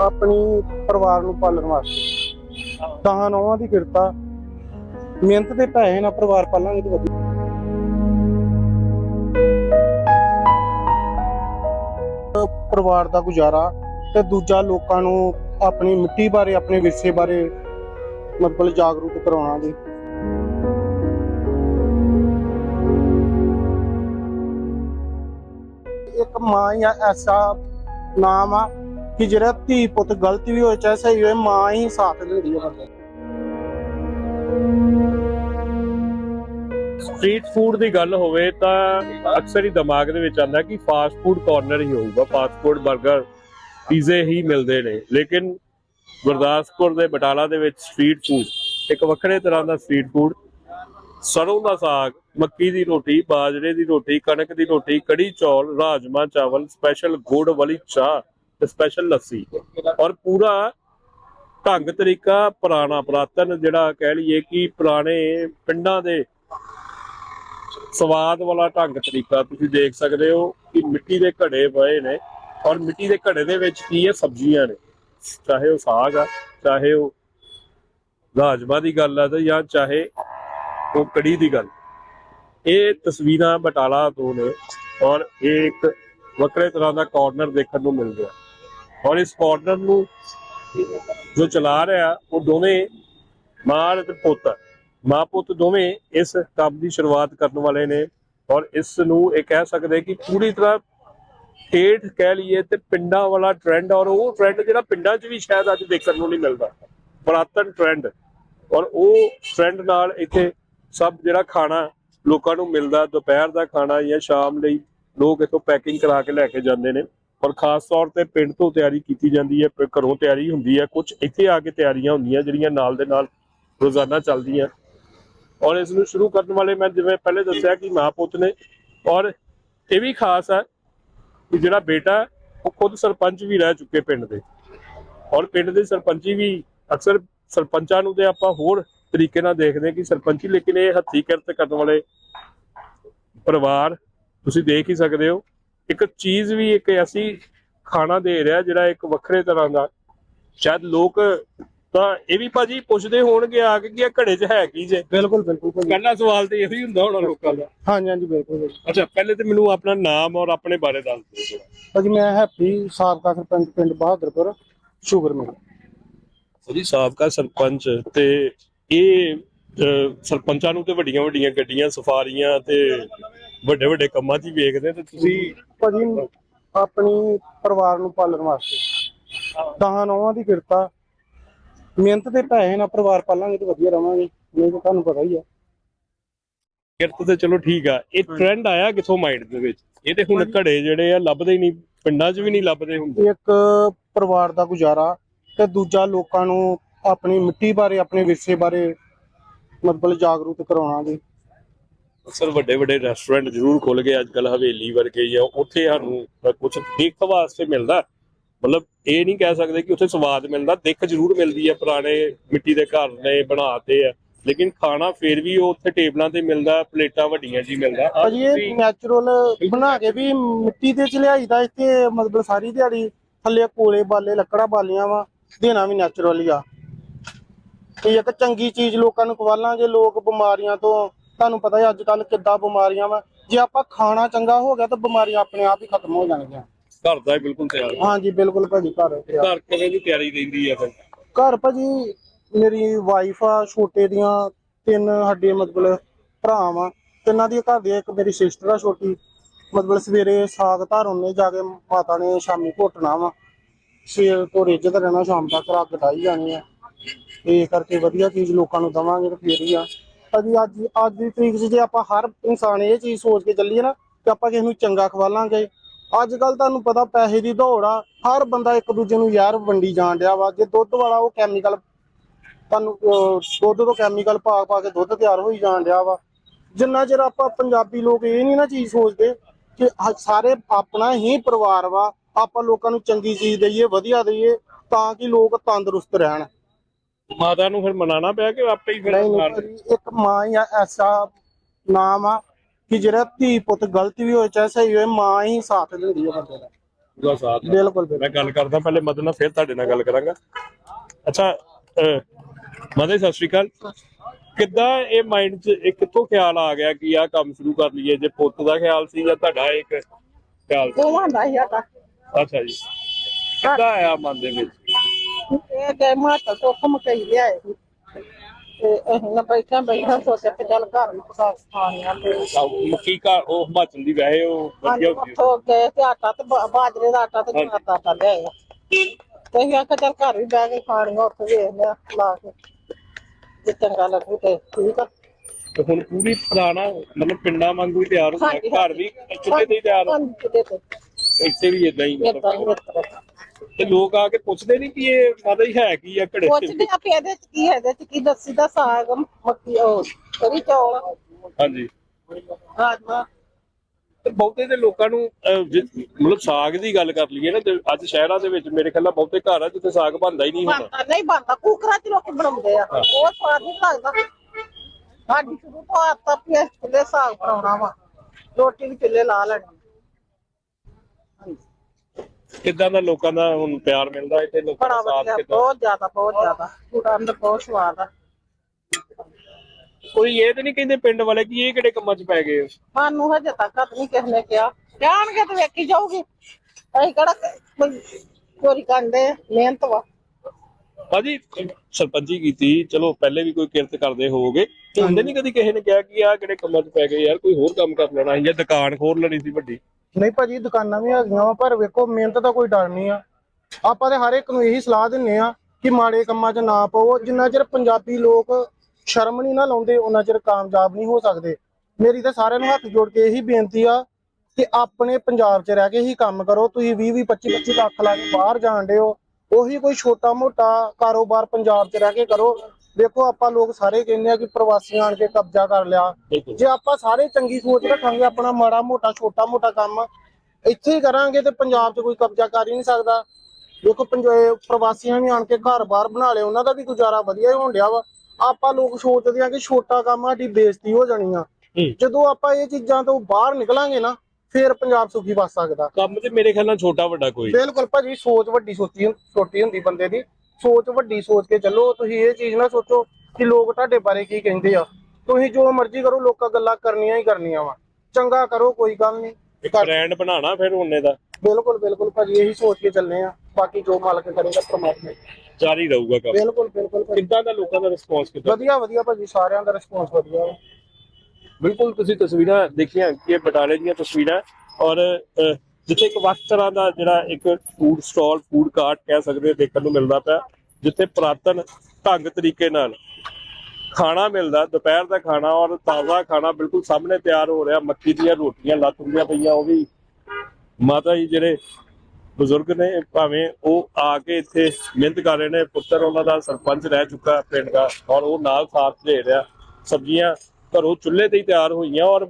ਆਪਣੀ ਪਰਿਵਾਰ ਨੂੰ ਪਾਲਣ ਵਾਸਤੇ। ਤਾਂ ਨੌਵਾਂ ਦੀ ਕਿਰਤਾ ਮਿਹਨਤ ਦੇ ਪੈਸੇ ਨਾਲ ਪਰਿਵਾਰ ਪਾਲਾਂਗੇ ਤੇ ਵਧੀਆ। ਪਰਿਵਾਰ ਦਾ ਗੁਜ਼ਾਰਾ ਤੇ ਦੂਜਾ ਲੋਕਾਂ ਨੂੰ ਆਪਣੀ ਮਿੱਟੀ ਬਾਰੇ, ਆਪਣੇ ਵਿਰਸੇ ਬਾਰੇ ਮਤਲਬ ਜਾਗਰੂਕ ਕਰਾਉਣਾ ਜੀ। ਇੱਕ ਮਾਂ ਜਾਂ ਐਸਾ ਨਾਮ ਆ ਕਿ ਜਿਹੜਾ ਧੀ ਪੁੱਤ ਗਲਤ ਵੀ ਹੋਏ ਚਾਹੇ ਸਹੀ ਹੋਏ ਮਾਂ ਹੀ ਸਾਥ ਦਿੰਦੀ ਹੈ ਬੰਦੇ ਸਟਰੀਟ ਫੂਡ ਦੀ ਗੱਲ ਹੋਵੇ ਤਾਂ ਅਕਸਰ ਹੀ ਦਿਮਾਗ ਦੇ ਵਿੱਚ ਆਉਂਦਾ ਕਿ ਫਾਸਟ ਫੂਡ ਕਾਰਨਰ ਹੀ ਹੋਊਗਾ। ਫਾਸਟ ਫੂਡ 버ਗਰ ਪੀਜ਼ੇ ਹੀ ਮਿਲਦੇ ਨੇ। ਲੇਕਿਨ ਗੁਰਦਾਸਪੁਰ ਦੇ ਬਟਾਲਾ ਦੇ ਵਿੱਚ ਸਟਰੀਟ ਫੂਡ ਇੱਕ ਵੱਖਰੇ ਤਰ੍ਹਾਂ ਦਾ ਸਟਰੀਟ ਫੂਡ ਸਰੋਂ ਦਾ ਸਾਗ, ਮੱਕੀ ਦੀ ਰੋਟੀ, ਬਾਜਰੇ ਦੀ ਰੋਟੀ, ਕਣਕ ਦੀ ਰੋਟੀ, ਕੜੀ ਚੌਲ, ਰਾਜਮਾ ਚਾਵਲ ਸਪੈਸ਼ਲ ਗੁੜ ਵਾਲੀ ਚਾਹ ਤੇ ਸਪੈਸ਼ਲ ਲੱਸੀ। ਔਰ ਪੂਰਾ ਢੰਗ, ਤਰੀਕਾ ਪੁਰਾਣਾ, ਪੁਰਾਤਨ ਜਿਹੜਾ ਕਹਿ ਲਈਏ ਕਿ ਪੁਰਾਣੇ ਪਿੰਡਾਂ ਦੇ ਸਵਾਦ ਵਾਲਾ ਢੰਗ, ਤਰੀਕਾ ਤੁਸੀਂ ਦੇਖ ਸਕਦੇ ਹੋ ਕਿ ਮਿੱਟੀ ਦੇ ਘੜੇ ਪਏ ਨੇ। ਔਰ ਮਿੱਟੀ ਦੇ ਘੜੇ ਦੇ ਵਿੱਚ ਕੀ ਹੈ? ਸਬਜ਼ੀਆਂ ਨੇ। ਚਾਹੇ ਉਹ ਸਾਗ ਆ, ਚਾਹੇ ਉਹ ਰਾਜਮਾ ਦੀ ਗੱਲ ਆ ਤੇ ਜਾਂ ਚਾਹੇ ਉਹ ਕੜੀ ਦੀ ਗੱਲ। ਇਹ ਤਸਵੀਰਾਂ ਬਟਾਲਾ ਤੋਂ ਨੇ ਔਰ ਇਹ ਇੱਕ ਵੱਖਰੇ ਤਰ੍ਹਾਂ ਦਾ ਕਾਰਨਰ ਦੇਖਣ ਨੂੰ ਮਿਲ ਰਿਹਾ। ਔਰ ਇਸ ਕਾਰਨਰ ਨੂੰ ਜੋ ਚਲਾ ਰਿਹਾ, ਉਹ ਦੋਵੇਂ ਮਾਂ ਤੇ ਪੁੱਤ ਮਾਂ ਪੁੱਤ ਦੋਵੇਂ ਇਸ ਕੰਮ ਦੀ ਸ਼ੁਰੂਆਤ ਕਰਨ ਵਾਲੇ ਨੇ ਔਰ ਇਸ ਨੂੰ ਇਹ ਕਹਿ ਸਕਦੇ ਕਿ ਪੂਰੀ ਤਰ੍ਹਾਂ ਠੇਠ ਕਹਿ ਲਈਏ ਤੇ ਪਿੰਡਾਂ ਵਾਲਾ ਟ੍ਰੈਂਡ ਔਰ ਉਹ ਟ੍ਰੈਂਡ ਜਿਹੜਾ ਪਿੰਡਾਂ 'ਚ ਵੀ ਸ਼ਾਇਦ ਅੱਜ ਦੇਖਣ ਨੂੰ ਨਹੀਂ ਮਿਲਦਾ। ਪੁਰਾਤਨ ਟ੍ਰੈਂਡ ਔਰ ਉਹ ਟ੍ਰੈਂਡ ਨਾਲ ਇੱਥੇ ਸਭ ਜਿਹੜਾ ਖਾਣਾ ਲੋਕਾਂ ਨੂੰ ਮਿਲਦਾ, ਦੁਪਹਿਰ ਦਾ ਖਾਣਾ ਜਾਂ ਸ਼ਾਮ ਲਈ ਲੋਕ ਇੱਥੋਂ ਪੈਕਿੰਗ ਕਰਾ ਕੇ ਲੈ ਕੇ ਜਾਂਦੇ ਨੇ। ਔਰ ਖਾਸ ਤੌਰ ਤੇ ਪਿੰਡ ਤੋਂ ਤਿਆਰੀ ਕੀਤੀ ਜਾਂਦੀ ਹੈ ਘਰੋਂ ਤਿਆਰੀ ਹੁੰਦੀ ਹੈ ਕੁਝ ਇੱਥੇ ਆ ਕੇ ਤਿਆਰੀਆਂ ਹੁੰਦੀਆਂ ਜਿਹੜੀਆਂ ਨਾਲ ਦੇ ਨਾਲ ਰੋਜ਼ਾਨਾ ਚੱਲਦੀਆਂ। ਔਰ ਇਸ ਨੂੰ ਸ਼ੁਰੂ ਕਰਨ ਵਾਲੇ ਮੈਂ ਜਿਵੇਂ ਪਹਿਲੇ ਦੱਸਿਆ ਕਿ ਮਾਂ ਪੁੱਤ ਨੇ, ਔਰ ਇਹ ਵੀ ਖਾਸ ਹੈ ਕਿ ਜਿਹੜਾ ਬੇਟਾ ਉਹ ਖੁਦ ਸਰਪੰਚ ਵੀ ਰਹਿ ਚੁੱਕੇ ਪਿੰਡ ਦੇ। ਔਰ ਪਿੰਡ ਦੇ ਸਰਪੰਚੀ ਵੀ ਅਕਸਰ ਸਰਪੰਚਾਂ ਨੂੰ ਤੇ ਆਪਾਂ ਹੋਰ ਤਰੀਕੇ ਨਾਲ ਦੇਖਦੇ ਹਾਂ ਕਿ ਸਰਪੰਚੀ ਲੇਕਿਨ ਇਹ ਹੱਥੀਂ ਕਿਰਤ ਕਰਨ ਵਾਲੇ ਪਰਿਵਾਰ ਤੁਸੀਂ ਦੇਖ ਹੀ ਸਕਦੇ ਹੋ। ਇੱਕ ਚੀਜ਼ ਵੀ ਇੱਕ ਐਸੀ ਖਾਣਾ ਦੇ ਰਿਹਾ ਜਿਹੜਾ ਇੱਕ ਵੱਖਰੇ ਤਰ੍ਹਾਂ ਦਾ ਸ਼ਾਇਦ ਲੋਕ ਤਾਂ ਇਹ ਵੀ ਭਾਜੀ ਪੁੱਛਦੇ ਹੋਣਗੇ ਆ ਕੇ ਕਿ ਇਹ ਘੜੇ 'ਚ ਹੈ ਕੀ ਜੇ ਬਿਲਕੁਲ ਬਿਲਕੁਲ ਭਾਜੀ। ਪਹਿਲਾ ਸਵਾਲ ਤੇ ਇਹੋ ਹੁੰਦਾ ਹੋਣਾ ਲੋਕਾਂ ਦਾ ਹਾਂਜੀ ਹਾਂਜੀ ਬਿਲਕੁਲ ਭਾਜੀ। ਅੱਛਾ ਪਹਿਲੇ ਤੇ ਮੈਨੂੰ ਆਪਣਾ ਨਾਮ ਔਰ ਆਪਣੇ ਬਾਰੇ ਦੱਸ ਦਿਓ। ਭਾਜੀ ਮੈਂ ਹੈਪੀ ਸਾਬਕਾ ਸਰਪੰਚ ਪਿੰਡ ਬਹਾਦਰਪੁਰ ਸ਼ੂਗਰ ਮਿਲ ਜੀ ਸਾਬਕਾ ਸਰਪੰਚ ਤੇ ਇਹ ਅਹ, ਸਰਪੰਚਾਂ ਨੂੰ ਤੇ ਵੱਡੀਆਂ ਵੱਡੀਆਂ ਗੱਡੀਆਂ ਸਫਾਰੀਆਂ ਤੇ ਵੱਡੇ ਵੱਡੇ ਕੰਮਾਂ 'ਚ ਹੀ ਵੇਖਦੇ ਤੇ ਤੁਸੀਂ ਭਾਜੀ ਆਪਣੀ ਪਰਿਵਾਰ ਨੂੰ ਪਾਲਣ ਵਾਸਤੇ। ਤਾਂ ਨੌਵਾਂ ਦੀ ਕਿਰਤਾ ਮਿਹਨਤ ਦੇ ਪੈਸੇ ਨਾਲ ਪਰਿਵਾਰ ਪਾਲਾਂਗੇ ਤੇ ਵਧੀਆ ਰਵਾਂਗੇ। ਨਹੀਂ ਤਾਂ ਤੁਹਾਨੂੰ ਪਤਾ ਹੀ ਆ। ਕਿਰਤ ਤੇ ਚਲੋ ਠੀਕ ਆ। ਇਹ ਟ੍ਰੈਂਡ ਆਇਆ ਕਿੱਥੋਂ ਮਾਈਂਡ ਦੇ ਵਿੱਚ? ਇਹ ਤੇ ਹੁਣ ਘੜੇ ਜਿਹੜੇ ਆ ਲੱਭਦੇ ਹੀ ਨਹੀਂ ਪਿੰਡਾਂ 'ਚ ਵੀ ਨਹੀਂ ਲੱਭਦੇ ਹੁੰਦੇ ਇੱਕ ਪਰਿਵਾਰ ਦਾ ਗੁਜ਼ਾਰਾ ਤੇ ਦੂਜਾ ਲੋਕਾਂ ਨੂੰ ਆਪਣੀ ਮਿੱਟੀ ਬਾਰੇ ਆਪਣੇ ਵਿਰਸੇ ਬਾਰੇ ਮਤਲਬ ਜਾਗਰੂਕ ਕਰਾਉਣਾ ਜੀ। ਅਕਸਰ ਵੱਡੇ ਵੱਡੇ ਰੈਸਟੋਰੈਂਟ ਜ਼ਰੂਰ ਖੁੱਲ ਗਏ ਅੱਜ ਕੱਲ ਹਵੇਲੀ ਵਰਗੇ ਜਾਂ ਉੱਥੇ ਸਾਨੂੰ ਕੁਝ ਦੇਖਣ ਵਾਸਤੇ ਮਿਲਦਾ। ਮਤਲਬ ਇਹ ਨਹੀਂ ਕਹਿ ਸਕਦੇ ਕਿ ਉੱਥੇ ਸਵਾਦ ਮਿਲਦਾ ਦਿੱਖ ਜ਼ਰੂਰ ਮਿਲਦੀ ਹੈ ਪੁਰਾਣੇ ਮਿੱਟੀ ਦੇ ਘਰ ਨੇ ਬਣਾਤੇ ਆ। ਲੇਕਿਨ ਖਾਣਾ ਫੇਰ ਵੀ ਉਹ ਉੱਥੇ ਟੇਬਲਾਂ ਤੇ ਮਿਲਦਾ ਪਲੇਟਾਂ ਵੱਡੀਆਂ ਜੀ ਮਿਲਦਾ। ਭਾਜੀ ਇਹ ਨੈਚੁਰਲ ਬਣਾ ਕੇ ਵੀ ਮਿੱਟੀ ਦੇ ਚ ਲਿਆਈ ਦਾ ਇੱਥੇ ਮਤਲਬ ਸਾਰੀ ਦਿਹਾੜੀ ਥੱਲੇ ਕੋਲੇ ਬਾਲੇ ਲੱਕੜਾਂ ਬਾਲੀਆਂ ਵਾ ਦੇਣਾ ਵੀ ਨੈਚੁਰਲ ਹੀ ਆ। ਤੇ ਇੱਕ ਚੰਗੀ ਚੀਜ਼ ਲੋਕਾਂ ਨੂੰ ਖਵਾਲਾਂਗੇ ਲੋਕ ਬਿਮਾਰੀਆਂ ਤੋਂ ਤੁਹਾਨੂੰ ਪਤਾ ਹੀ ਅੱਜ ਕੱਲ ਕਿੱਦਾਂ ਬਿਮਾਰੀਆਂ ਵਾ। ਜੇ ਆਪਾਂ ਖਾਣਾ ਚੰਗਾ ਹੋ ਗਿਆ ਤਾਂ ਬਿਮਾਰੀਆਂ ਆਪਣੇ ਆਪ ਹੀ ਖਤਮ ਹੋ ਜਾਣਗੀਆਂ। ਘਰ ਦਾ ਹੀ ਬਿਲਕੁਲ ਤਿਆਰ। ਹਾਂਜੀ ਬਿਲਕੁਲ ਭਾਜੀ ਘਰ। ਘਰ ਕਿਵੇਂ ਦੀ ਤਿਆਰੀ ਰਹਿੰਦੀ ਆ ਫਿਰ? ਘਰ ਭਾਜੀ ਮੇਰੀ ਵਾਈਫ ਆ ਛੋਟੇ ਦੀਆਂ ਤਿੰਨ ਸਾਡੇ ਮਤਲਬ ਭਰਾ ਵਾ। ਤਿੰਨਾਂ ਦੀ ਘਰ ਦੀ ਇੱਕ ਮੇਰੀ ਸਿਸਟਰ ਆ ਛੋਟੀ। ਮਤਲਬ ਸਵੇਰੇ ਸਾਗ ਧਾਰੋਂ ਜਾ ਕੇ ਮਾਤਾ ਨੇ ਸ਼ਾਮੀ ਘੋਟਣਾ ਵਾ। ਸਵੇਰ ਤੋਂ ਰਿੱਝਦਾ ਰਹਿਣਾ ਸ਼ਾਮ ਤੱਕ ਰੱਗ ਡਾਈ ਜਾਣੀ ਆ। ਇਹ ਕਰਕੇ ਵਧੀਆ ਚੀਜ਼ ਲੋਕਾਂ ਨੂੰ ਦਵਾਂਗੇ ਤਾਂ ਫੇਰ ਹੀ ਆ। ਭਾਜੀ ਅੱਜ ਅੱਜ ਦੀ ਤਰੀਕ 'ਚ ਜੇ ਆਪਾਂ ਹਰ ਇਨਸਾਨ ਇਹ ਚੀਜ਼ ਸੋਚ ਕੇ ਚੱਲੀਏ ਨਾ ਕਿ ਆਪਾਂ ਕਿਸੇ ਨੂੰ ਚੰਗਾ ਖਵਾਲਾਂਗੇ ਅੱਜ ਕੱਲ ਤੁਹਾਨੂੰ ਪਤਾ ਪੈਸੇ ਦੀ ਦੌੜ ਆ ਹਰ ਬੰਦਾ ਇੱਕ ਦੂਜੇ ਨੂੰ ਯਾਰ ਵੰਡੀ ਜਾਣ ਡਿਆ ਵਾ। ਜੇ ਦੁੱਧ ਵਾਲਾ ਉਹ ਕੈਮੀਕਲ ਤੁਹਾਨੂੰ ਅਹ, ਦੁੱਧ ਤੋਂ ਕੈਮੀਕਲ ਪਾ ਪਾ ਕੇ ਦੁੱਧ ਤਿਆਰ ਹੋਈ ਜਾਣ ਡਿਆ ਵਾ। ਜਿੰਨਾ ਚਿਰ ਆਪਾਂ ਪੰਜਾਬੀ ਲੋਕ ਇਹ ਨਹੀਂ ਨਾ ਚੀਜ਼ ਸੋਚਦੇ ਕਿ ਸਾਰੇ ਆਪਣਾ ਹੀ ਪਰਿਵਾਰ ਵਾ ਆਪਾਂ ਲੋਕਾਂ ਨੂੰ ਚੰਗੀ ਚੀਜ਼ ਦਈਏ ਵਧੀਆ ਦਈਏ ਤਾਂ ਕਿ ਲੋਕ ਤੰਦਰੁਸਤ ਰਹਿਣ। ਮਾਤਾ ਨੂੰ ਫਿਰ ਮਨਾਣਾ ਪਿਆ ਕਿ ਆਪੇ ਹੀ ਫਿਰ ਨਹੀਂ ਮਾਰ ਨਹੀਂ ਭਾਜੀ, ਇੱਕ ਮਾਂ ਹੀ ਆ ਐਸਾ ਨਾਮ ਆ ਕਿ ਜਿਹੜਾ ਧੀ ਪੁੱਤ ਗਲਤ ਵੀ ਹੋਏ ਚਾਹੇ ਸਹੀ ਹੋਏ ਮਾਂ ਹੀ ਸਾਥ ਦਿੰਦੀ ਹੈ ਬੰਦੇ ਦਾ। ਪੂਰਾ ਸਾਥ। ਬਿਲਕੁਲ ਬਿਲਕੁਲ। ਮੈਂ ਗੱਲ ਕਰਦਾ ਪਹਿਲੇ ਮਦਨ ਨਾਲ ਫਿਰ ਤੁਹਾਡੇ ਨਾਲ ਗੱਲ ਕਰਾਂਗਾ। ਅੱਛਾ ਅਹ, ਮਦਨ ਸਤਿ ਸ਼੍ਰੀ ਅਕਾਲ। ਕਿੱਦਾਂ ਇਹ ਮਾਈਂਡ 'ਚ ਇਹ ਕਿੱਥੋਂ ਖਿਆਲ ਆ ਗਿਆ ਕਿ ਆਹ ਕੰਮ ਸ਼ੁਰੂ ਕਰ ਲਈਏ? ਜੇ ਪੁੱਤ ਦਾ ਖਿਆਲ ਸੀ ਜਾਂ ਤੁਹਾਡਾ ਇੱਕ ਖਿਆਲ ਸੀ? ਦੋਵਾਂ ਦਾ ਹੀ ਹੈਗਾ ਅੱਛਾ ਜੀ। ਕਿੱਦਾਂ ਆਇਆ ਮਨ ਦੇ ਵਿੱਚ? ਇਹ ਤੇ ਮਾਤਾ ਤੋਂ ਕੰਮ ਕਈ ਲਿਆਏ ਸੀ। ਤੇ ਅਸੀਂ ਨਾ ਬੈਠਾ ਬੈਠਾ ਸੋਚਿਆ ਕਿ ਚੱਲ ਘਰ ਨੂੰ ਪਕਾ ਖਾਣੀਆਂ ਤੇ ਆਹ ਮੱਕੀ ਕਾ ਉਹ ਹਿਮਾਚਲ ਦੀ ਵੈਸੇ ਉਹ ਹਾਂਜੀ ਵਧੀਆ ਹੁੰਦੀ ਉੱਥੋਂ ਗਏ ਤੇ ਆਟਾ ਤੇ ਬਾ- ਬਾਜਰੇ ਦਾ ਆਟਾ ਤੇ ਜਵਾਰ ਦਾ ਆਟਾ ਲਿਆਏ ਆ। ਤੇ ਅਸੀਂ ਆਖਿਆ ਚੱਲ ਘਰ ਵੀ ਬਹਿ ਕੇ ਖਾਣੀਆਂ ਉੱਥੇ ਵੇਖ ਲਿਆ ਲਾ ਕੇ। ਜੇ ਚੰਗਾ ਲੱਗੂ ਤੇ ਠੀਕ ਆ। ਤੇ ਹੁਣ ਪੂਰੀ ਪੁਰਾਣਾ ਮਤਲਬ ਪਿੰਡਾਂ ਵਾਂਗੂ ਹੀ ਤਿਆਰ ਹੁੰਦਾ ਹਾਂਜੀ, ਘਰ ਵੀ ਚੁੱਲ੍ਹੇ ਤੇ ਹੀ ਤਿਆਰ ਹਾਂਜੀ ਕਿਤੇ ਤੇ। ਇੱਥੇ ਵੀ ਇਦਾਂ ਹੀ ਏਦਾਂ ਮਤਲਬ ਹੀ ਇਸ ਤਰ੍ਹਾਂ ਤੇ ਲੋਕ ਆ ਕੇ ਪੁੱਛਦੇ ਨਹੀਂ ਕਿ ਇਹ ਮਾਤਾ ਜੀ ਹੈ ਕੀ ਆ ਘੜੇ ਪੁੱਛਦੇ ਆ ਵੀ ਇਹਦੇ ਚ ਕੀ ਹੈ ਇਹਦੇ ਚ ਕੀ ਦੱਸੀ ਦਾ ਸਾਗ ਮੱਕੀ ਉਹ ਕੜੀ ਚੌਲ। ਹਾਂਜੀ। ਰਾਜਮਾ। ਤੇ ਬਹੁਤੇ ਦੇ ਲੋਕਾਂ ਨੂੰ ਅਹ, ਜੇ- ਮਤਲਬ ਸਾਗ ਦੀ ਗੱਲ ਕਰ ਲਈਏ ਨਾ ਤੇ ਅੱਜ ਸ਼ਹਿਰਾਂ ਦੇ ਵਿੱਚ ਮੇਰੇ ਖਿਆਲ ਨਾਲ ਬਹੁਤੇ ਘਰ ਆ ਜਿੱਥੇ ਸਾਗ ਬਣਦਾ ਹੀ ਨਹੀਂ ਹੁੰਦਾ। ਬਣਦਾ ਨਹੀਂ ਬਣਦਾ ਕੁਕਰਾਂ ਚ ਲੋਕ ਬਣਾਉਂਦੇ ਆ। ਉਹ ਸਵਾਦ ਨਹੀਂ ਲੱਗਦਾ। ਸਾਡੀ ਸ਼ੁਰੂ ਤੋਂ ਵੀ ਇਸ ਚੁੱਲ੍ਹੇ ਸਾਗ ਬਣਾਉਣਾ ਵਾ। ਰੋਟੀ ਵੀ ਚੁੱਲ੍ਹੇ ਲਾ ਲੈਣੀ। ਕਿੱਦਾਂ ਦਾ ਲੋਕਾਂ ਦਾ ਹੁਣ ਪਿਆਰ ਮਿਲਦਾ ਇੱਥੇ ਲੋਕਾਂ ਬੜਾ ਦਾ ਵਧੀਆ ਸਾਥ ਕਿੱਦਾਂ? ਬਹੁਤ ਜ਼ਿਆਦਾ ਬਹੁਤ ਜ਼ਿਆਦਾ। ਪੂਰਾ ਅੰਦਰ ਬਹੁਤ ਸਵਾਦ ਆ। ਕੋਈ ਇਹ ਤੇ ਨਹੀਂ ਕਹਿੰਦੇ ਪਿੰਡ ਵਾਲੇ ਕਿ ਇਹ ਕਿਹੜੇ ਕੰਮਾਂ 'ਚ ਪੈ ਗਏ ਹੋ? ਸਾਨੂੰ ਹਜੇ ਤੱਕ ਨਹੀਂ ਕਿਸ ਨੇ ਕਿਹਾ। ਜਾਣਗੇ ਤੇ ਵੇਖੀ ਜਾਊਗੀ। ਅਸੀਂ ਕਿਹੜਾ ਕੋਈ ਚੋਰੀ ਕਰਦੇ ਆ, ਮਿਹਨਤ ਵਾ। ਭਾਜੀ ਸਰਪੰਚੀ ਕੀਤੀ ਚਲੋ ਪਹਿਲੇ ਵੀ ਕੋਈ ਕਿਰਤ ਕਰਦੇ ਹੋਵੋਗੇ। ਤੇ ਹੁੰਦੇ ਨਹੀਂ ਕਦੀ ਕਿਸੇ ਨੇ ਕਿਹਾ ਕਿ ਆ ਕਿਹੜੇ ਕੰਮਾਂ 'ਚ ਪੈ ਗਏ ਯਾਰ ਕੋਈ ਹੋਰ ਕੰਮ ਕਰ ਲੈਣਾ ਸੀ ਜਾਂ ਦੁਕਾਨ ਖੋਲ ਲੈਣੀ ਸੀ ਵੱਡੀ। ਨਹੀਂ ਭਾਜੀ, ਦੁਕਾਨਾਂ ਵੀ ਹੈਗੀਆਂ ਵਾ, ਪਰ ਵੇਖੋ, ਮਿਹਨਤ ਦਾ ਕੋਈ ਡਰ ਨਹੀਂ ਆ। ਆਪਾਂ ਤੇ ਹਰ ਇੱਕ ਨੂੰ ਇਹੀ ਸਲਾਹ ਦਿੰਨੇ ਆ ਕਿ ਮਾੜੇ ਕੰਮਾਂ 'ਚ ਨਾ ਪਵੋ ਜਿੰਨਾ ਚਿਰ ਪੰਜਾਬੀ ਲੋਕ ਸ਼ਰਮ ਨਹੀਂ ਨਾ ਲਾਉਂਦੇ ਉਹਨਾਂ ਚਿਰ ਕਾਮਯਾਬ ਨਹੀਂ ਹੋ ਸਕਦੇ। ਮੇਰੀ ਤਾਂ ਸਾਰਿਆਂ ਨੂੰ ਹੱਥ ਜੋੜ ਕੇ ਇਹੀ ਬੇਨਤੀ ਆ ਕਿ ਆਪਣੇ ਪੰਜਾਬ 'ਚ ਰਹਿ ਕੇ ਹੀ ਕੰਮ ਕਰੋ। ਤੁਸੀਂ 20 20 25 25 ਲੱਖ ਲਾ ਕੇ ਬਾਹਰ ਜਾਣ ਹੋ। ਉਹੀ ਕੋਈ ਛੋਟਾ ਮੋਟਾ ਕਾਰੋਬਾਰ ਪੰਜਾਬ 'ਚ ਰਹਿ ਕੇ ਕਰੋ। ਦੇਖੋ ਆਪਾਂ ਲੋਕ ਸਾਰੇ ਕਹਿੰਦੇ ਆ ਕਿ ਪ੍ਰਵਾਸੀਆਂ ਆਣ ਕੇ ਕਬਜ਼ਾ ਕਰ ਲਿਆ। ਜੇ ਆਪਾਂ ਸਾਰੇ ਚੰਗੀ ਸੋਚ ਰੱਖਾਂਗੇ ਆਪਣਾ ਮਾੜਾ ਮੋਟਾ ਛੋਟਾ ਮੋਟਾ ਕੰਮ ਇੱਥੇ ਹੀ ਕਰਾਂਗੇ ਤੇ ਪੰਜਾਬ 'ਚ ਕੋਈ ਕਬਜ਼ਾ ਕਰ ਹੀ ਨਹੀਂ ਸਕਦਾ। ਦੇਖੋ ਪੰਜਾਬ ਪ੍ਰਵਾਸੀਆਂ ਵੀ ਆਣ ਕੇ ਘਰ-ਬਾਰ ਬਣਾ ਲਏ ਉਹਨਾਂ ਦਾ ਵੀ ਗੁਜ਼ਾਰਾ ਵਧੀਆ ਹੀ ਹੋਣ ਡਿਆ ਵਾ। ਆਪਾਂ ਲੋਕ ਸੋਚਦੇ ਆ ਕਿ ਛੋਟਾ ਕੰਮ ਸਾਡੀ ਬੇਇੱਜ਼ਤੀ ਹੋ ਜਾਣੀ ਆ। ਜਦੋਂ ਆਪਾਂ ਇਹ ਚੀਜ਼ਾਂ ਤੋਂ ਬਾਹਰ ਨਿਕਲਾਂਗੇ ਨਾ ਫਿਰ ਪੰਜਾਬ ਸੁਖੀ ਬਸ ਸਕਦਾ। ਕੰਮ ਤੇ ਮੇਰੇ ਖਿਆਲ ਨਾਲ ਛੋਟਾ ਵੱਡਾ ਕੋਈ। ਬਿਲਕੁਲ ਭਾਜੀ ਸੋਚ ਵੱਡੀ ਸੋਚੀ ਛੋਟੀ ਹੁੰਦੀ ਬੰਦੇ ਦੀ। ਸੋਚ ਵੱਡੀ ਸੋਚ ਕੇ ਚੱਲੋ। ਤੁਸੀਂ ਇਹ ਚੀਜ਼ ਨਾ ਸੋਚੋ ਕਿ ਲੋਕ ਤੁਹਾਡੇ ਬਾਰੇ ਕੀ ਕਹਿੰਦੇ ਆ। ਤੁਸੀਂ ਜੋ ਮਰਜ਼ੀ ਕਰੋ ਲੋਕਾਂ ਗੱਲਾਂ ਕਰਨੀਆਂ ਹੀ ਕਰਨੀਆਂ ਵਾ। ਚੰਗਾ ਕਰੋ ਕੋਈ ਗੱਲ ਨਹੀਂ। ਇੱਕ ਬ੍ਰਾਂਡ ਬਣਾਉਣਾ ਫਿਰ ਉਹਨੇ ਦਾ। ਬਿਲਕੁਲ ਬਿਲਕੁਲ। ਭਾਜੀ ਇਹੀ ਸੋਚ ਕੇ ਚੱਲਨੇ ਆ। ਬਾਕੀ ਜੋ ਮਾਲਕ ਕਰੇਗਾ ਪ੍ਰਮਾਤਮਾ ਜਾਰੀ ਰਹੂਗਾ ਕੰਮ। ਬਿਲਕੁਲ ਬਿਲਕੁਲ ਭਾਜੀ। ਕਿੱਦਾਂ ਦਾ ਲੋਕਾਂ ਦਾ ਰਿਸਪੌਂਸ ਕਿੱਦਾਂ? ਵਧੀਆ ਵਧੀਆ ਭਾਜੀ। ਸਾਰਿਆਂ ਦਾ ਰਿਸਪੌਂਸ ਵਧੀਆ ਵਾ। ਬਿਲਕੁਲ ਤੁਸੀਂ ਤਸਵੀਰਾਂ ਦੇਖੀਆਂ ਕਿ ਇਹ ਬਟਾਲੇ ਦੀਆਂ ਤਸਵੀਰਾਂ ਔਰ ਅਹ, ਜਿੱਥੇ ਇੱਕ ਵੱਖ ਤਰ੍ਹਾਂ ਦਾ ਜਿਹੜਾ ਇੱਕ ਫੂਡ ਸਟਾਲ ਫੂਡ ਕਾਰਟ ਕਹਿ ਸਕਦੇ ਹੋ ਦੇਖਣ ਨੂੰ ਮਿਲਦਾ ਪਿਆ, ਜਿੱਥੇ ਪ੍ਰਾਤਨ ਢੰਗ ਤਰੀਕੇ ਨਾਲ ਖਾਣਾ ਮਿਲਦਾ, ਦੁਪਹਿਰ ਦਾ ਖਾਣਾ ਔਰ ਤਾਜ਼ਾ ਖਾਣਾ ਬਿਲਕੁਲ ਸਾਹਮਣੇ ਤਿਆਰ ਹੋ ਰਿਹਾ, ਮੱਕੀ ਦੀਆਂ ਰੋਟੀਆਂ, ਲੱਤ ਹੁੰਦੀਆਂ ਪਈਆਂ, ਉਹ ਵੀ ਮਾਤਾ ਜੀ ਜਿਹੜੇ ਬਜ਼ੁਰਗ ਨੇ, ਭਾਵੇਂ ਉਹ ਆ ਕੇ ਇੱਥੇ ਮਿਹਨਤ ਕਰ ਰਹੇ ਨੇ, ਪੁੱਤਰ ਉਹਨਾਂ ਦਾ ਸਰਪੰਚ ਰਹਿ ਚੁੱਕਾ ਪਿੰਡ ਦਾ ਔਰ ਉਹ ਨਾਲ ਸਾਥ ਦੇ ਰਿਹਾ, ਸਬਜ਼ੀਆਂ ਘਰੋਂ ਚੁੱਲ੍ਹੇ ਤੇ ਹੀ ਤਿਆਰ ਹੋਈਆਂ ਔਰ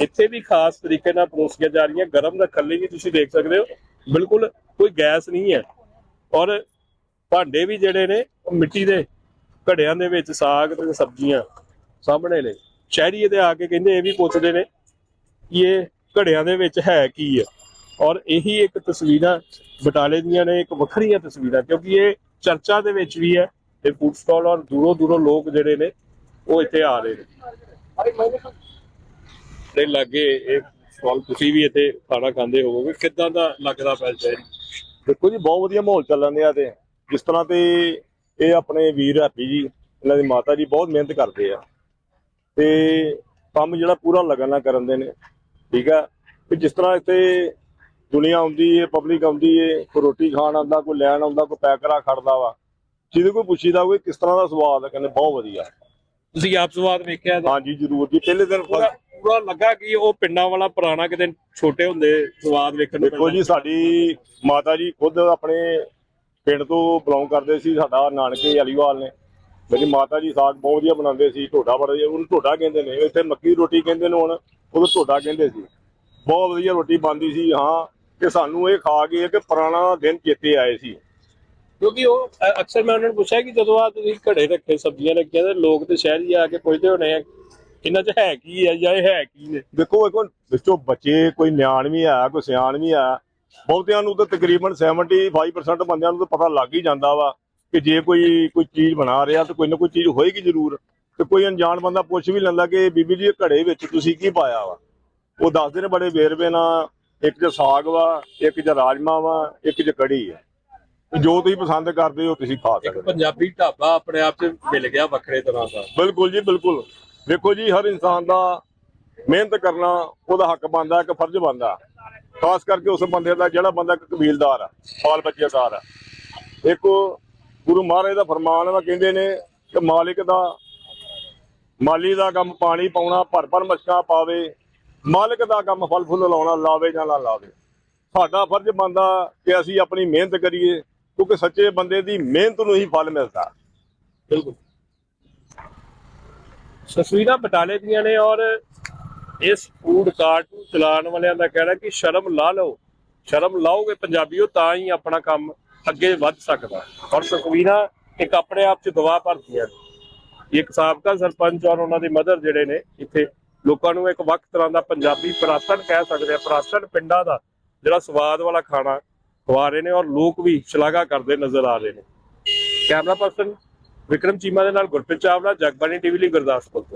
ਇੱਥੇ ਵੀ ਖਾਸ ਤਰੀਕੇ ਨਾਲ ਪਰੋਸੀਆਂ ਜਾ ਰਹੀਆਂ। ਗਰਮ ਰੱਖਣ ਲਈ ਵੀ ਤੁਸੀਂ ਦੇਖ ਸਕਦੇ ਹੋ। ਬਿਲਕੁਲ ਕੋਈ ਗੈਸ ਨਹੀਂ ਹੈ। ਔਰ ਭਾਂਡੇ ਵੀ ਜਿਹੜੇ ਨੇ, ਉਹ ਮਿੱਟੀ ਦੇ ਘੜਿਆਂ ਦੇ ਵਿੱਚ ਸਾਗ ਤੇ ਸਬਜ਼ੀਆਂ ਸਾਹਮਣੇ ਨੇ। ਸ਼ਹਿਰੀ ਇਹਦੇ ਆ ਕੇ ਕਹਿੰਦੇ ਇਹ ਵੀ ਪੁੱਛਦੇ ਨੇ ਕਿ ਇਹ ਘੜਿਆਂ ਦੇ ਵਿੱਚ ਹੈ ਕੀ ਹੈ ਔਰ ਇਹੀ ਇੱਕ ਤਸਵੀਰਾਂ ਬਟਾਲੇ ਦੀਆਂ ਨੇ, ਇੱਕ ਵੱਖਰੀਆਂ ਤਸਵੀਰਾਂ। ਕਿਉਂਕਿ ਇਹ ਚਰਚਾ ਦੇ ਵਿੱਚ ਵੀ ਹੈ। ਇਹ ਫੂਡ ਸਟਾਲ ਔਰ ਦੂਰੋਂ ਦੂਰੋਂ ਲੋਕ ਜਿਹੜੇ ਨੇ, ਉਹ ਇੱਥੇ ਆ ਰਹੇ ਨੇ। ਤੇ ਲੱਗੇ ਇਹ ਸਟਾਲ ਤੁਸੀਂ ਵੀ ਇੱਥੇ ਖਾਣਾ ਖਾਂਦੇ ਹੋਵੋਗੇ ਕਿੱਦਾਂ ਦਾ ਲੱਗਦਾ ਜੀ? ਦੇਖੋ ਜੀ ਬਹੁਤ ਵਧੀਆ ਮਾਹੌਲ ਚੱਲਣ ਡਿਆ ਤੇ ਜਿਸ ਤਰ੍ਹਾਂ ਤੇ ਇਹ ਆਪਣੇ ਵੀਰ ਹੈਪੀ ਜੀ ਇਹਨਾਂ ਦੀ ਮਾਤਾ ਜੀ ਬਹੁਤ ਮਿਹਨਤ ਕਰਦੇ ਆ। ਤੇ ਕੰਮ ਜਿਹੜਾ ਪੂਰਾ ਲਗਨ ਨਾਲ ਕਰਨ ਦੇ ਨੇ ਠੀਕ ਆ? ਤੇ ਜਿਸ ਤਰ੍ਹਾਂ ਇੱਥੇ ਦੁਨੀਆ ਆਉਂਦੀ ਏ ਪਬਲਿਕ ਆਉਂਦੀ ਏ ਕੋਈ ਰੋਟੀ ਖਾਣ ਆਉਂਦਾ ਕੋਈ ਲੈਣ ਆਉਂਦਾ ਕੋਈ ਪੈਕ ਕਰਾ ਖੜਦਾ ਵਾ ਜਿਹਦੇ ਕੋਈ ਪੁੱਛੀਦਾ ਕੋਈ ਕਿਸ ਤਰ੍ਹਾਂ ਦਾ ਸਵਾਦ ਹੈ ਕਹਿੰਦੇ ਬਹੁਤ ਵਧੀਆ। ਤੁਸੀਂ ਆਪ ਸਵਾਦ ਵੇਖਿਆ ਹਾਂਜੀ ਜ਼ਰੂਰ ਜੀ ਪਹਿਲੇ ਦਿਨ ਪੂਰਾ ਲੱਗਾ ਕਿ ਉਹ ਪਿੰਡਾਂ ਵਾਲਾ ਪੁਰਾਣਾ ਕਿਤੇ ਛੋਟੇ ਹੁੰਦੇ ਸਵਾਦ ਵੇਖਣ ਨੂੰ ਦੇਖੋ ਜੀ ਸਾਡੀ ਮਾਤਾ ਜੀ ਖੁਦ ਆਪਣੇ ਪਿੰਡ ਤੋਂ ਬਿਲੋਂਗ ਕਰਦੇ ਸੀ ਸਾਡਾ ਨਾਨਕੇ ਅਲੀਵਾਲ ਨੇ। ਮੇਰੀ ਮਾਤਾ ਜੀ ਸਾਗ ਬਹੁਤ ਵਧੀਆ ਬਣਾਉਂਦੇ ਸੀ ਢੋਡਾ ਬੜਾ ਉਹਨੂੰ ਢੋਡਾ ਕਹਿੰਦੇ ਨੇ ਇੱਥੇ ਮੱਕੀ ਦੀ ਰੋਟੀ ਕਹਿੰਦੇ ਨੇ ਹੁਣ ਉਹਨੂੰ ਢੋਡਾ ਕਹਿੰਦੇ ਸੀ। ਬਹੁਤ ਵਧੀਆ ਰੋਟੀ ਬਣਦੀ ਸੀ ਹਾਂ ਕਿ ਸਾਨੂੰ ਇਹ ਖਾ ਕੇ ਕਿ ਪੁਰਾਣਾ ਦਿਨ ਚੇਤੇ ਆਏ ਸੀ। ਕਿਉਂਕਿ ਉਹ ਅਕਸਰ ਮੈਂ ਉਹਨਾਂ ਨੂੰ ਪੁੱਛਿਆ ਕਿ ਜਦੋਂ ਆ ਤੁਸੀਂ ਘੜੇ ਰੱਖੇ ਸਬਜ਼ੀਆਂ ਰੱਖੀਆਂ ਤੇ ਲੋਕ ਤੇ ਸ਼ਹਿਰੀ ਆ ਕੇ ਪੁੱਛਦੇ ਹੋਣੇ ਆ ਇਹਨਾਂ 'ਚ ਹੈ ਕੀ ਹੈ ਜਾਂ ਇਹ ਹੈ ਕੀ ਨੇ? ਦੇਖੋ ਇੱਕ ਵਿੱਚੋਂ ਬੱਚੇ ਕੋਈ ਨਿਆਣ ਵੀ ਆ ਕੋਈ ਸਿਆਣ ਵੀ ਆ ਬਹੁਤਿਆਂ ਨੂੰ ਤਾਂ ਤਕਰੀਬਨ 75% ਬੰਦਿਆਂ ਨੂੰ ਤਾਂ ਪਤਾ ਲੱਗ ਹੀ ਜਾਂਦਾ ਵਾ ਕਿ ਜੇ ਕੋਈ ਕੋਈ ਚੀਜ਼ ਬਣਾ ਰਿਹਾ ਤਾਂ ਕੋਈ ਨਾ ਕੋਈ ਚੀਜ਼ ਹੋਏਗੀ ਜ਼ਰੂਰ ਤੇ ਕੋਈ ਅਣਜਾਣ ਬੰਦਾ ਪੁੱਛ ਵੀ ਲੈਂਦਾ ਕਿ ਬੀਬੀ ਜੀ ਇਹ ਘੜੇ ਵਿੱਚ ਤੁਸੀਂ ਕੀ ਪਾਇਆ ਵਾ? ਉਹ ਦੱਸਦੇ ਨੇ ਬੜੇ ਵੇਰਵੇ ਨਾਲ ਇੱਕ 'ਚ ਸਾਗ ਵਾ ਇੱਕ 'ਚ ਰਾਜਮਾ ਵਾ ਇੱਕ 'ਚ ਕੜੀ ਆ। ਜੋ ਤੁਸੀਂ ਪਸੰਦ ਕਰਦੇ ਹੋ ਤੁਸੀਂ ਖਾ ਸਕਦੇ ਹੋ। ਪੰਜਾਬੀ ਢਾਬਾ ਆਪਣੇ ਆਪ 'ਚ ਮਿਲ ਗਿਆ ਵੱਖਰੇ ਤਰ੍ਹਾਂ ਦਾ। ਬਿਲਕੁਲ ਜੀ ਬਿਲਕੁਲ। ਦੇਖੋ ਜੀ, ਹਰ ਇਨਸਾਨ ਦਾ ਮਿਹਨਤ ਕਰਨਾ, ਉਹਦਾ ਹੱਕ ਬਣਦਾ, ਇੱਕ ਫਰਜ਼ ਬਣਦਾ। ਖਾਸ ਕਰਕੇ ਉਸ ਬੰਦੇ ਦਾ, ਜਿਹੜਾ ਬੰਦਾ ਇੱਕ ਕਬੀਲਦਾਰ ਆ ਬਾਲ ਬੱਚੇਦਾਰ ਆ। ਇੱਕ ਗੁਰੂ ਮਹਾਰਾਜ ਦਾ ਫਰਮਾਨ ਵਾ ਕਹਿੰਦੇ ਨੇ ਕਿ ਮਾਲਿਕ ਦਾ, ਮਾਲੀ ਦਾ ਕੰਮ ਪਾਣੀ ਪਾਉਣਾ, ਭਰ ਭਰ ਮਸ਼ਕਾਂ ਪਾਵੇ, ਮਾਲਕ ਦਾ ਕੰਮ ਫਲ ਫੁੱਲ ਲਾਉਣਾ, ਲਾਵੇ ਜਾਂ ਨਾ ਲਾਵੇ। ਸਾਡਾ ਫਰਜ਼ ਬਣਦਾ ਕਿ ਅਸੀਂ ਆਪਣੀ ਮਿਹਨਤ ਕਰੀਏ, ਕਿਉਂਕਿ ਸੱਚੇ ਬੰਦੇ ਦੀ ਮਿਹਨਤ ਨੂੰ ਹੀ ਫਲ ਮਿਲਦਾ। ਬਿਲਕੁਲ। ਤਸਵੀਰਾਂ ਬਟਾਲੇ ਦੀਆਂ ਨੇ ਔਰ ਇਸ ਫੂਡ ਕਾਰਟ ਨੂੰ ਚਲਾਉਣ ਵਾਲਿਆਂ ਦਾ ਕਹਿਣਾ ਕਿ ਸ਼ਰਮ ਲਾ ਲਓ। ਸ਼ਰਮ ਲਾਓਗੇ ਪੰਜਾਬੀਓ ਤਾਂ ਹੀ ਆਪਣਾ ਕੰਮ ਅੱਗੇ ਵੱਧ ਸਕਦਾ। ਔਰ ਤਸਵੀਰਾਂ ਇੱਕ ਆਪਣੇ ਆਪ 'ਚ ਗਵਾਹ ਭਰਦੀਆਂ ਨੇ। ਇੱਕ ਸਾਬਕਾ ਸਰਪੰਚ ਔਰ ਉਹਨਾਂ ਦੇ ਮਦਰ ਜਿਹੜੇ ਨੇ, ਇੱਥੇ ਲੋਕਾਂ ਨੂੰ ਇੱਕ ਵੱਖ ਤਰ੍ਹਾਂ ਦਾ ਪੰਜਾਬੀ ਪ੍ਰਾਸਣ ਕਹਿ ਸਕਦੇ ਆ। ਪ੍ਰਾਸਣ ਪਿੰਡਾਂ ਦਾ ਜਿਹੜਾ ਸਵਾਦ ਵਾਲਾ ਖਾਣਾ ਖਵਾ ਰਹੇ ਨੇ ਔਰ ਲੋਕ ਵੀ ਸ਼ਲਾਘਾ ਕਰਦੇ ਨਜ਼ਰ ਆ ਰਹੇ ਨੇ। ਕੈਮਰਾ ਪਰਸਨ ਵਿਕਰਮ ਚੀਮਾ ਦੇ ਨਾਲ ਗੁਰਪ੍ਰੀਤ ਚਾਵਲਾ ਜਗਬਾਣੀ ਟੀਵੀ ਲਈ ਗੁਰਦਾਸਪੁਰ ਤੋਂ।